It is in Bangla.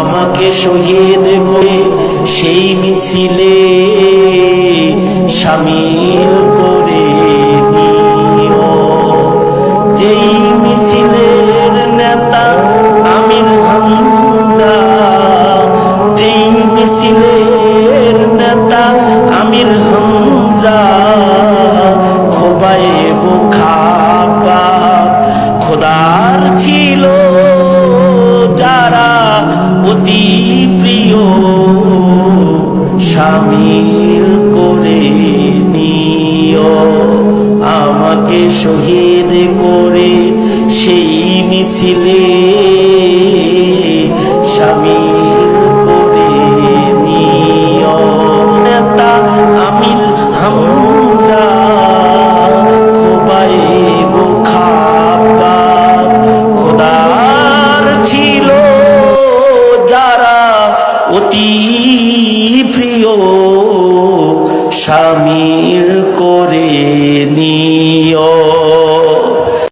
আমাকে শহীদ করে সেই মিছিলে সামিল করে নিও। যেই মিছিলের নেতা আমির হামজা, যেই মিছিলের নেতা আমির হামজা, খোবায়ে বুখাবা খোদার ছিল প্রিয় সামিল করে নিও। আমাকে শহীদ করে সেই মিছিলে সামিল করে নিই